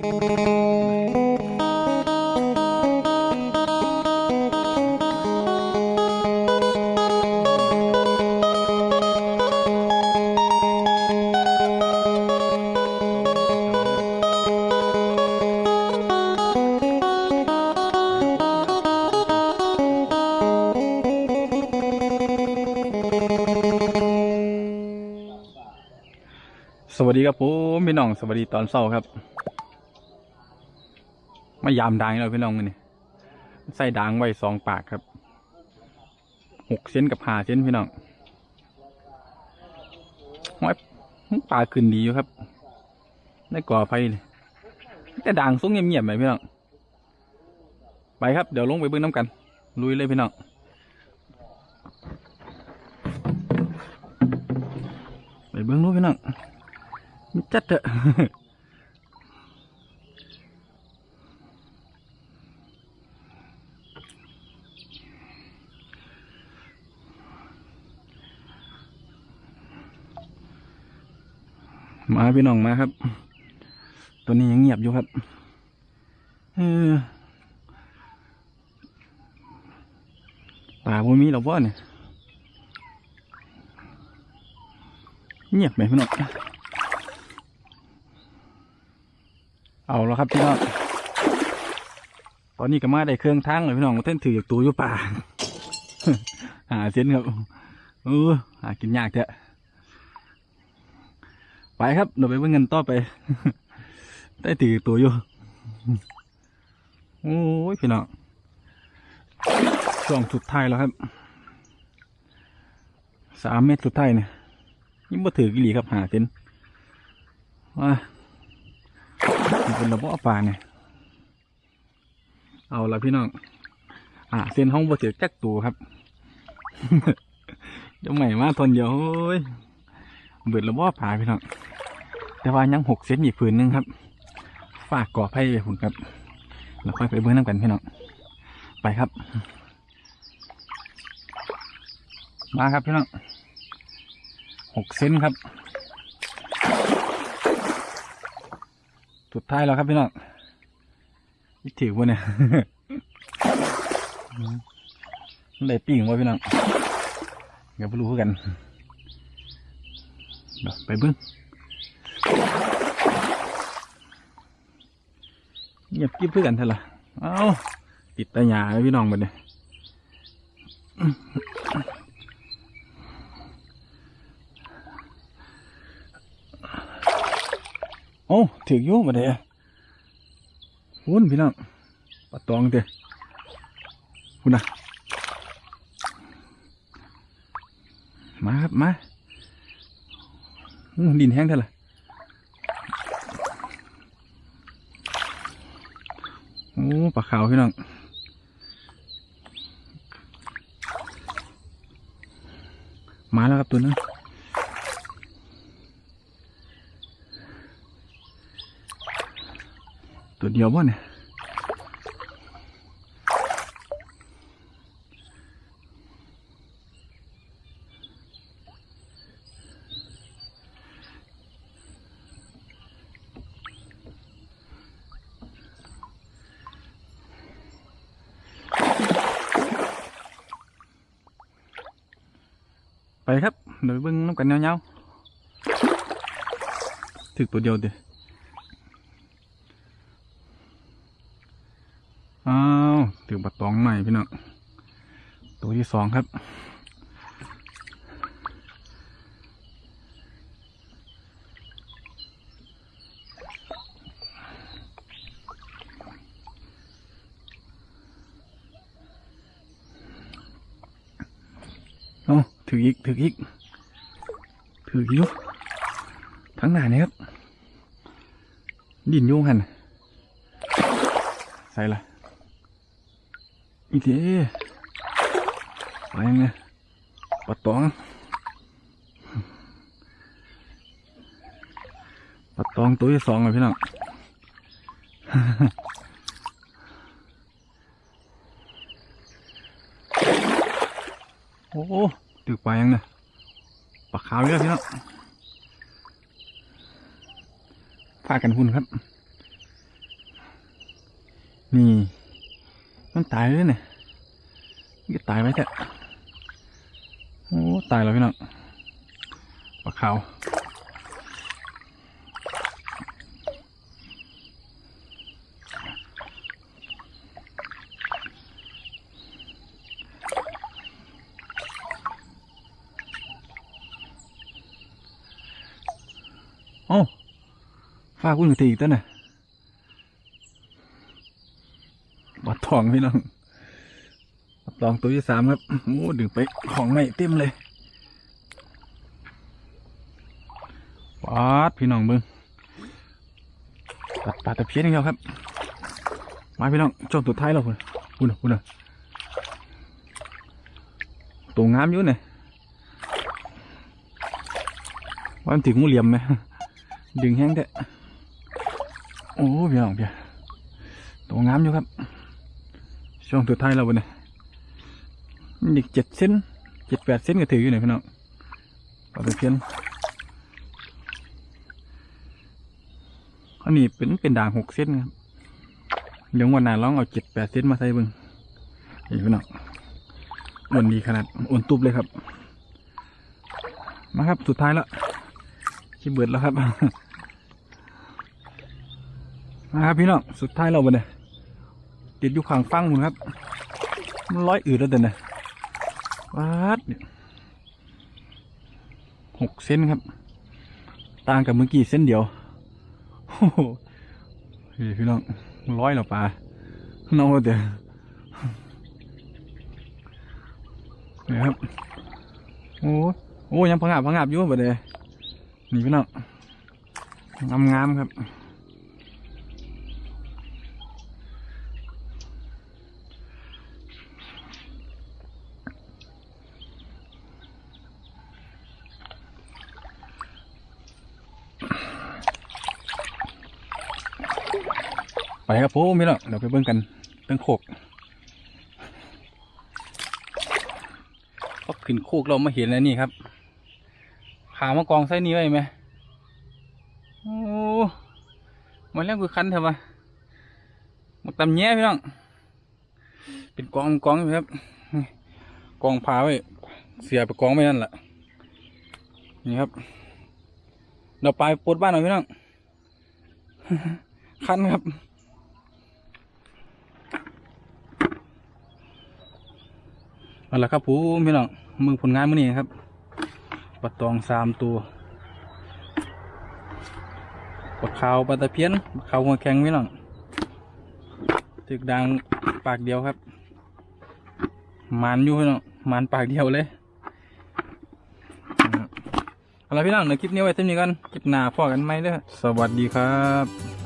สวัสดีครับผมพี่น้องสวัสดีตอนเช้าครับ มายามดังแล้วพี่น้องนี่ใส่ดังไว้สองปากครับหกเซนกับห้าเซนพี่น้องห้อยปลาขึ้นดีอยู่ครับ ได้ก่อไฟเลยแต่ด่างสูงเงียบๆไหมพี่น้องไปครับเดี๋ยวลงไปเบิ้งน้ำกัน ลุยเลยพี่น้องไปเบิ้งนู้นพี่น้องจัดเถอะ มาพี่น้องมาครับ ตัวนี้ยังเงียบอยู่ครับเออป่าบ่มีหรอกวะเนี่ยเงียบไหมพี่น้องเอาแล้วครับพี่น้องตอนนี้ก็มาได้เครื่องทั้งเลยพี่น้องเต้นถือจากตัวอยู่ป่าหาเส้นครับเออหากินยากเถอะ ไปครับเดี๋ยวไปเบิ่งเงินต่อไป ได้ถือตัวอยู่ โอ้ยพี่น้องช่วงสุดท้ายแล้วครับ สามเมตรสุดท้ายเนี่ยยิ่งบ่ถือกิลีครับหาเส้นว่าเป็นระบบปลาเนี่ยเอาละพี่น้อง อ่าเส้นห้องบ่เสือจักตัวครับเดี๋ยวใหม่มาทนเดียวโอ้ยเบิดระบบปลาพี่น้อง แต่ว่ายังหกเส้นอีกผืนหนึงครับ ฝากก่อไผ่ไปผุนครับแล้วค่อยไปเบิ้งน้ำกันพี่น้องไปครับ มาครับพี่น้องหกเส้นครับสุดท้ายแล้วครับพี่น้องนี่ถือวะเนี่ยมันได้ปีงวะพี่น้องเดี๋ยวไปรู้กัน ไปเบิ้ง งียบกิ๊บเพื่อกันเถอะล่ะเอ้าติดตาหยาพี่น้องบัดเนี่ยโอ้ถืออยู่มาเด้หุ่นพี่น้องปลาตองเด้หุ่นนะมาครับมาดินแห้งเท่าไหร่ อ้ปลาขาวพี่น้องมาแล้วครับตัวนึงตัวเดียวบ่เนี่ย ครับเดี๋ยวเบิ้งน้ำกันเงาๆถึกตัวเดียวเดียวอ้าวถือบัตรตองใหม่พี่น้องตัวที่สองครับ ถืออีก ถืออีก ถืออีกอยู่ทั้งหน้านี่ครับ ดินยุ่งหัน ใส่ละอีเด้ไปยังไงปลาตองปลาตองตัวที่สองเลยพี่น้องโอ้ ตึกไปยังเนี่ยปลาขาวเยอะพี่น้องพากันหุ่นครับ นี่ มันตายเลยเนี่ยมันก็ตายไว้เถอะโอ้ตายแล้วพี่น้องปลาขาว โอ้ ฟ้ากุ้งตีอีกตัวน่ะบัดทองพี่น้องบัดทองตัวที่สามครับโอ้ดึงไปของใหม่เต็มเลยปาดพี่น้องเบิ้งตัดปลาตะเพียนอย่างเดียวครับ มาพี่น้องช่วงสุดท้ายแล้วคุณคุณน่ะคุณน่ะตัวงามอยู่เนี่ยว่ามันถึงงูเหลี่ยมไหมดึงแห้งเด้ โอ้พี่น้องพี่ตัวงามอยู่ครับ ช่วงสุดท้ายเราเนี่ยอีกเจ็ดเซนเจ็ดแปดเซนก็ถืออยู่เนี่ยพี่น้องปลาตะเพียนอันนี้เป็นเป็นด่างหกเซนครับเดี๋ยววันหน้าลองเอาเจ็ดแปดเซนมาใส่บึงนี่พี่น้องอ้วนดีขนาดอ้วนตุบเลยครับ มาครับสุดท้ายแล้วขี้เบิดแล้วครับ มาครับพี่น้องสุดท้ายเราไปเนี่ยติดอยู่ข้างฟังคุณครับ มันร้อยอืดแล้วเดินนะวัดหกเส้นครับ ต่างกับเมื่อกี้เส้นเดียวโอ้โหพี่น้องร้อยแล้วปลาน้องเดี๋ยวนี่ครับโอ้โอ้ยังพังอาบพังอาบอยู่บ่เด้นี่พี่น้องงามๆครับ ไปครับผมพี่น้องเดี๋ยวไปเบิ่งกันตั้งโคกพอขึ้นโคกเรามาเห็นแล้วนี่ครับขามากองไส้นี้ไว้ไหมโอ้มันเรียกคือคันเถอะวะมาตำแย่พี่น้องเป็นกองกองอยู่ครับ กองพาไว้เสียไปกองไว้นั่นแหละนี่ครับเราไปปวดบ้านหน่อยพี่น้องคันครับ เอาละครับผมพี่น้องมือผลงานมื้อนี้ครับปลาตองสามตัวปลาขาวปลาตะเพียนปลาขาวหัวแข็งพี่น้องตึกดังปากเดียวครับมันอยู่พี่น้องมันปากเดียวเลยนะครับเอาละพี่น้องเดี๋ยวคลิปนี้ไว้เท่านี้กันคลิปหน้าพอกันไหมเด้อสวัสดีครับ